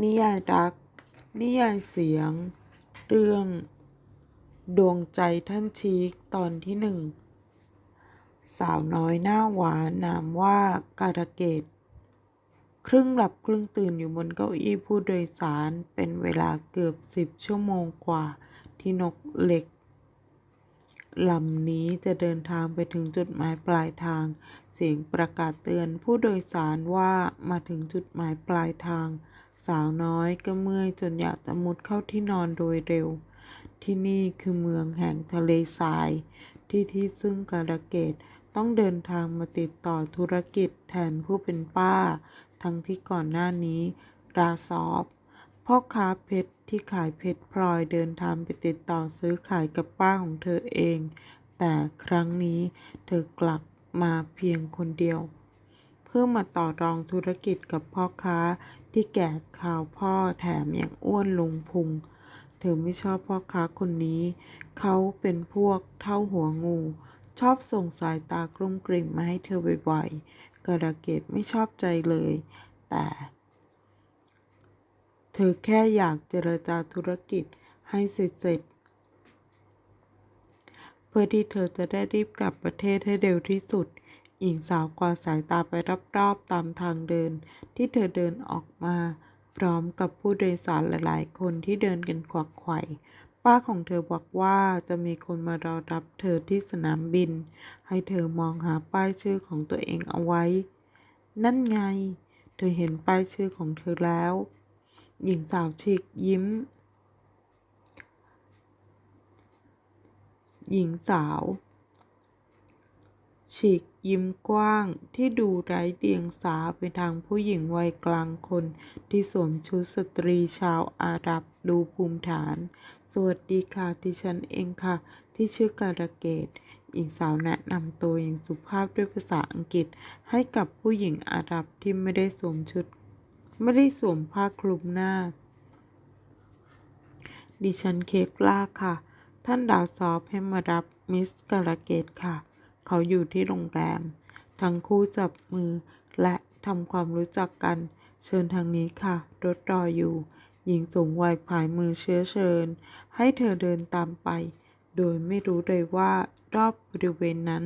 นิยายรัก นิยายเสียง เรื่อง ดวงใจท่านชีกตอนที่หนึ่ง สาวน้อยหน้าหวานนามว่าการะเกดครึ่งหลับครึ่งตื่นอยู่บนเก้าอี้ผู้โดยสารเป็นเวลาเกือบสิบชั่วโมงกว่าที่นกเหล็กลำนี้จะเดินทางไปถึงจุดหมายปลายทาง เสียงประกาศเตือนผู้โดยสารว่ามาถึงจุดหมายปลายทาง สาวน้อยก็เมื่อยจนอยากจะมุดเข้าที่นอนโดยเร็ว ที่นี่คือเมืองแห่งทะเลทราย ที่ที่ซึ่งการะเกดต้องเดินทางมาติดต่อธุรกิจแทนผู้เป็นป้า ทั้งที่ก่อนหน้านี้ราซอฟพ่อค้าเพชรที่ขายเพชรพลอยเดินทางไปติดต่อซื้อขายกับป้าของเธอเอง แต่ครั้งนี้เธอกลับมาเพียงคนเดียว พื่อมาต่อรองธุรกิจกับพ่อค้าที่แก่ข่าวพ่อแถมยังอ้วนลงพุง เธอไม่ชอบพ่อค้าคนนี้ เขาเป็นพวกเท่าหัวงู ชอบส่งสายตากลุ้มกลิ่มมาให้เธอบ่อยๆกระเกดไม่ชอบใจเลย แต่ เธอแค่อยากเจรจาธุรกิจให้เสร็จๆเพื่อที่เธอจะได้รีบกลับประเทศให้เร็วที่สุด หญิงสาวกวาดสายตาไปรอบๆตามทางเดิน ที่เธอเดินออกมา พร้อมกับผู้โดยสารหลายๆ คนที่เดินกันขวักไขว่ป้าของเธอบอกว่าจะมีคนมารอรับเธอที่สนามบิน ให้เธอมองหาป้ายชื่อของตัวเองเอาไว้ นั่นไง เธอเห็นป้ายชื่อของเธอแล้ว หญิงสาวฉีกยิ้ม หญิงสาวฉีก ยิ้มกว้างที่ดูไร้เดียงสาไปทางผู้หญิงวัยกลางคน ที่สวมชุดสตรีชาวอาหรับดูภูมิฐาน สวัสดีค่ะดิฉันเองค่ะ ที่ชื่อการะเกดหญิงสาวแนะนำตัวอย่างสุภาพด้วยภาษาอังกฤษ ให้กับผู้หญิงอาหรับที่ไม่ได้สวมชุด ไม่ได้สวมผ้าคลุมหน้า ดิฉันเคฟล่าค่ะ ท่านดาวซอฟให้มารับมิสการะเกดค่ะ เขาอยู่ที่โรงแรม ทั้งคู่จับมือและทำความรู้จักกัน เชิญทางนี้ค่ะ รถรออยู่ หญิงสูงวัยผายมือเชื้อเชิญ ให้เธอเดินตามไป โดยไม่รู้เลยว่ารอบบริเวณนั้น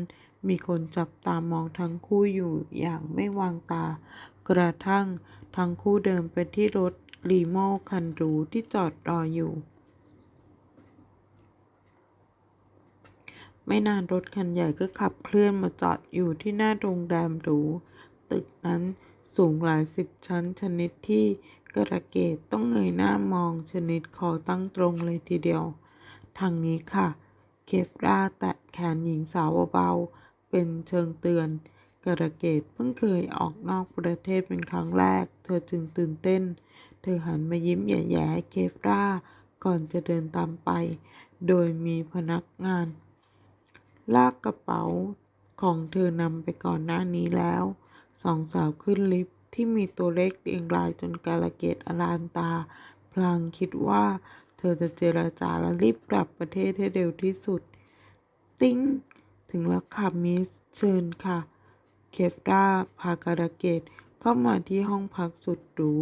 มีคนจับตามองทั้งคู่อยู่อย่างไม่วางตา กระทั่งทั้งคู่เดินไปที่รถลีโม่คันหรูที่จอดรออยู่ ไม่นานรถคันใหญ่ก็ขับเคลื่อนมาจอดอยู่ที่หน้าโรงแรมหรูตึกนั้นสูงหลายสิบชั้นชนิดที่กระเกตต้องเงยหน้ามองชนิดคอตั้งตรงเลยทีเดียว ทางนี้ค่ะ เคฟราแตะแขนหญิงสาวเบาๆเป็นเชิงเตือน กระเกตเพิ่งเคยออกนอกประเทศเป็นครั้งแรก เธอจึงตื่นเต้น เธอหันมายิ้มแย่ๆให้เคฟราก่อนจะเดินตามไป โดยมีพนักงาน ลากกระเป๋าของเธอนำไปก่อนหน้านี้แล้ว สองสาวขึ้นลิฟต์ที่มีตัวเลขเรียงรายจนกาลเกตอลานตา พลางคิดว่า เธอจะเจรจาและรีบกลับประเทศให้เร็วที่สุด ติ้ง ถึงแล้วค่ะมิสเชิญค่ะ เคฟราพาการะเกตเข้ามาที่ห้องพักสุดหรู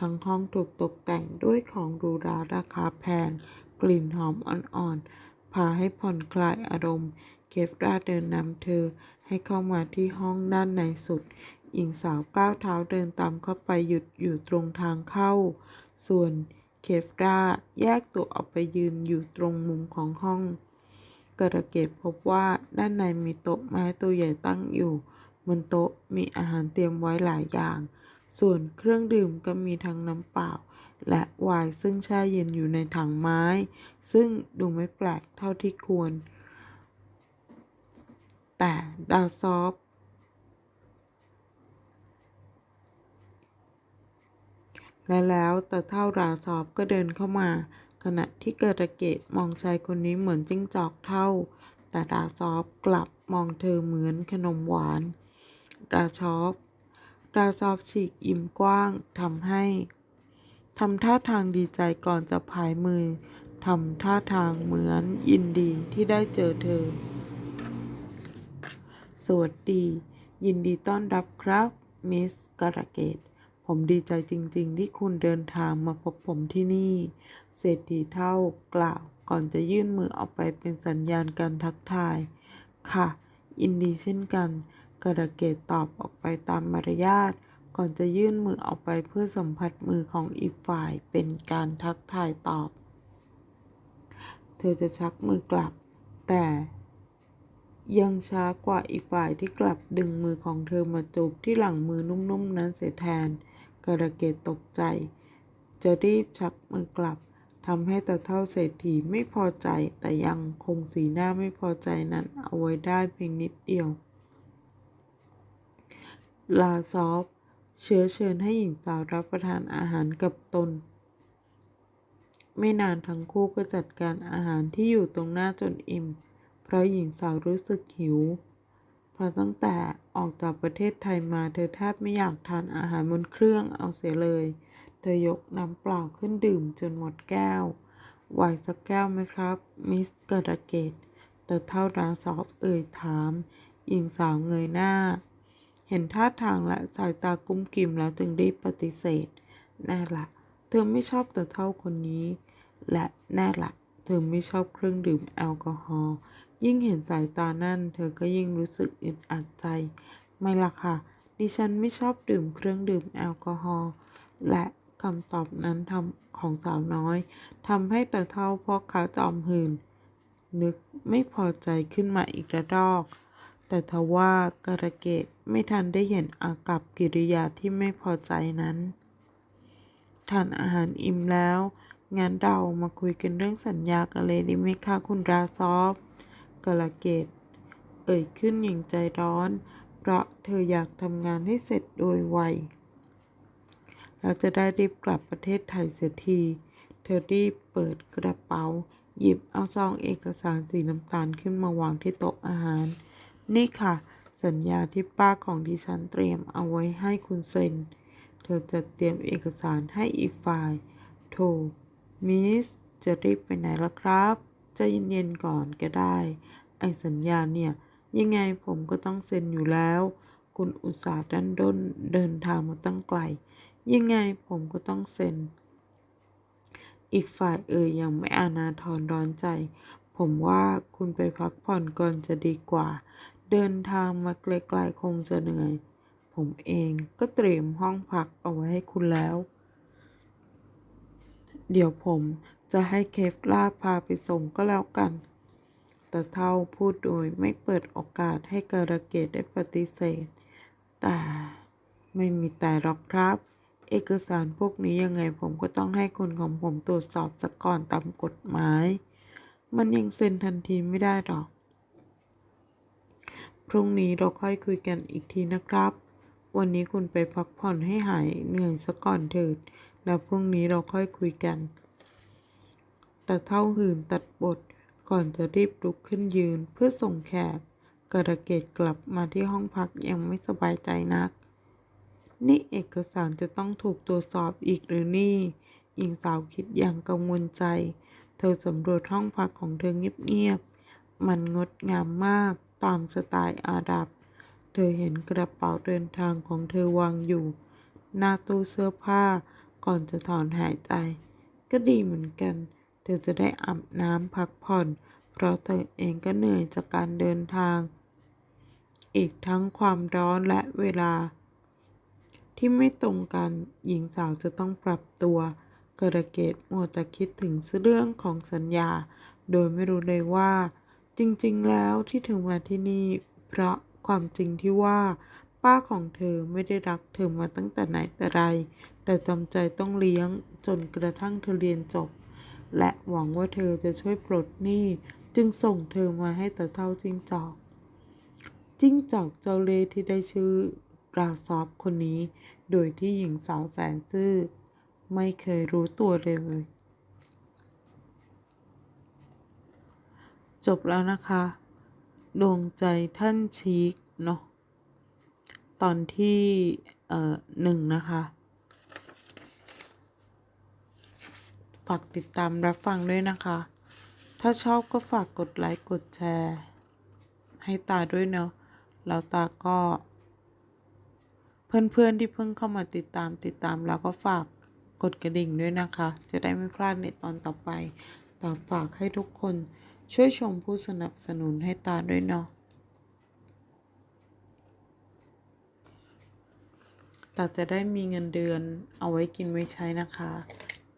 ทั้งห้องถูกตกแต่งด้วยของหรูราราคาแพง กลิ่นหอมอ่อนๆ พาให้ผ่อนคลายอารมณ์ เคฟราเดินนำเธอให้เข้ามาที่ห้องด้านในสุด หญิงสาวก้าวเท้าเดินตามเข้าไปหยุดอยู่ตรงทางเข้า ส่วนเคฟราแยกตัวออกไปยืนอยู่ตรงมุมของห้องกระเกตพบว่าด้านในมีโต๊ะไม้ตัวใหญ่ตั้งอยู่ บนโต๊ะมีอาหารเตรียมไว้หลายอย่าง ส่วนเครื่องดื่มก็มีทั้งน้ำเปล่า และวน์ซึ่งแช่เย็นอยู่ในถังไม้ ซึ่งดูไม่แปลกเท่าที่ควร แต่ดาวซอฟและแล้วแต่เท่าราซอฟก็เดินเข้ามา ขณะที่เกิดระเกตมองชายคนนี้เหมือนจิ้งจอกเท่า แต่ราซอฟกลับมองเธอเหมือนขนมหวานราชอฟราซอฟฉีกยิ้มกว้างทำให้ ทำท่าทางดีใจก่อนจะพายมือทำท่าทางเหมือนยินดีที่ได้เจอเธอ สวัสดี ยินดีต้อนรับครับ มิสการะเกตผผมดีใจจริงๆ ที่คุณเดินทางมาพบผมที่นี่ เศรษฐีเท่ากล่าวก่อนจะยื่นมือออกไปเป็นสัญญาณการทักทาย ค่ะ ยินดีเช่นกันกระเกตตอบออกไปตามมารยาท ก่อนจะยื่นมือออกไปเพื่อสัมผัสมือของอีกฝ่ายเป็นการทักทายตอบ เธอจะชักมือกลับ แต่ยังช้ากว่าอีกฝ่ายที่กลับดึงมือของเธอมาจูบที่หลังมือนุ่มๆนั้นเสียแทนกระเกตตกใจ จะรีบชักมือกลับทำให้ตาเท่าเศรษฐีไม่พอใจแต่ยังคงสีหน้าไม่พอใจนั้นเอาไว้ได้เพียงนิดเดียว ลาซอฟ เชื้อเชิญให้หญิงสาวรับประทานอาหารกับตน ไม่นานทั้งคู่ก็จัดการอาหารที่อยู่ตรงหน้าจนอิ่ม เพราะหญิงสาวรู้สึกหิว เพราะตั้งแต่ออกจากประเทศไทยมาเธอแทบไม่อยากทานอาหารบนเครื่องเอาเสียเลย เธอยกน้ำเปล่าขึ้นดื่มจนหมดแก้วไหวสักแก้วไหมครับ มิสกระเกตแต่เท่าราซอฟเอ่ยถามหญิงสาวเงยหน้า เห็นท่าทางและสายตากุ้มกิมแล้วจึงรีบปฏิเสธ แน่ละ เธอไม่ชอบแต่เท่าคนนี้ และแน่ละ เธอไม่ชอบเครื่องดื่มแอลกอฮอล์ ยิ่งเห็นสายตานั่น เธอก็ยิ่งรู้สึกอึดอัดใจ ไม่ล่ะค่ะ ดิฉันไม่ชอบดื่มเครื่องดื่มแอลกอฮอล์ และคำตอบนั้นทำของสาวน้อยทำให้แต่เท่าพ่อค้าจอมหื่นนึกไม่พอใจขึ้นมาอีกระดอก แต่ทว่ากระเกดไม่ทันได้เห็นอากับกิริยาที่ไม่พอใจนั้นทานอาหารอิ่มแล้วงั้นเรามาคุยกันเรื่องสัญญากันเลยดีไหมคะคุณราซอฟกระเกดเอ่ยขึ้นอย่างใจร้อน เพราะเธออยากทำงานให้เสร็จโดยไว เราจะได้รีบกลับประเทศไทยเสียที เธอรีบเปิดกระเป๋า หยิบเอาซองเอกสารสีน้ำตาลขึ้นมาวางที่โต๊ะอาหาร นี่ค่ะ สัญญาที่ป้าของดิฉันเตรียมเอาไว้ให้คุณเซ็น เธอจะเตรียมเอกสารให้อีกฝ่ายโถมิสจะรีบไปไหนล่ะครับจะเย็นๆก่อนก็ได้ ไอสัญญาเนี่ย ยังไงผมก็ต้องเซ็นอยู่แล้ว คุณอุตสาห์ดันด้นเดินทางมาตั้งไกล ยังไงผมก็ต้องเซ็น อีกฝ่ายเอ่ยยังไม่อานาทรร้อนใจ ผมว่าคุณไปพักผ่อนก่อนจะดีกว่า เดินทางมาไกลๆคงจะเหนื่อย ผมเองก็เตรียมห้องพักเอาไว้ให้คุณแล้ว เดี๋ยวผมจะให้เคฟลาพาไปส่งก็แล้วกัน แต่เท่าพูดโดยไม่เปิดโอกาสให้การะเกดได้ปฏิเสธ แต่ไม่มีแต่หรอกครับ เอกสารพวกนี้ยังไงผมก็ต้องให้คนของผมตรวจสอบซะก่อนตามกฎหมาย มันยังเซ็นทันทีไม่ได้หรอก พรุ่งนี้เราค่อยคุยกันอีกทีนะครับ วันนี้คุณไปพักผ่อนให้หายเหนื่อยซะก่อนเถิด แล้วพรุ่งนี้เราค่อยคุยกัน แต่เท่าหื่นตัดบทก่อนจะรีบลุกขึ้นยืนเพื่อส่งแขกกระเกตกลับมาที่ห้องพักยังไม่สบายใจนัก นี่เอกสารจะต้องถูกตรวจสอบอีกหรือนี่หญิงสาวคิดอย่างกังวลใจ เธอสำรวจห้องพักของเธอเงียบๆ มันงดงามมาก ตามสไตล์อาหรับ เธอเห็นกระเป๋าเดินทางของเธอวางอยู่ หน้าตู้เสื้อผ้าก่อนจะถอนหายใจ ก็ดีเหมือนกัน เธอจะได้อาบน้ำพักผ่อน เพราะเธอเองก็เหนื่อยจากการเดินทาง อีกทั้งความร้อนและเวลา ที่ไม่ตรงกันหญิงสาวจะต้องปรับตัวกระเกตมัวแต่คิดถึงเรื่องของสัญญา โดยไม่รู้เลยว่า จริงๆ แล้วที่เธอมาที่นี่ เพราะความจริงที่ว่า ป้าของเธอไม่ได้รักเธอมาตั้งแต่ไหนแต่ไร แต่จำใจต้องเลี้ยงจนกระทั่งเธอเรียนจบ และหวังว่าเธอจะช่วยปลดหนี้จึงส่งเธอมาให้ต่เท่าจิ้งจอก จิ้งจอกเจ้าเล่ที่ได้ชื่อราซอฟคนนี้ โดยที่หญิงสาวแสนซื่อ ไม่เคยรู้ตัวเลย จบแล้วนะคะ ดวงใจท่านชีกเนาะตอนที่เอ่อหนึ่งนะคะ ฝากติดตามรับฟังด้วยนะคะ ถ้าชอบก็ฝากกดไลค์กดแชร์ ให้ตาด้วยเนาะแล้วตาก็ เพื่อนๆที่เพิ่งเข้ามาติดตามติดตามแล้วก็ฝากกดกระดิ่งด้วยนะคะ จะได้ไม่พลาดในตอนต่อไปตาฝากให้ทุกคน ช่วยชมผู้สนับสนุนให้ตาด้วยเนาะตาจะได้มีเงินเดือนเอาไว้กินไว้ใช้นะคะ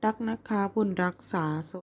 รักนะคะบุญรักษา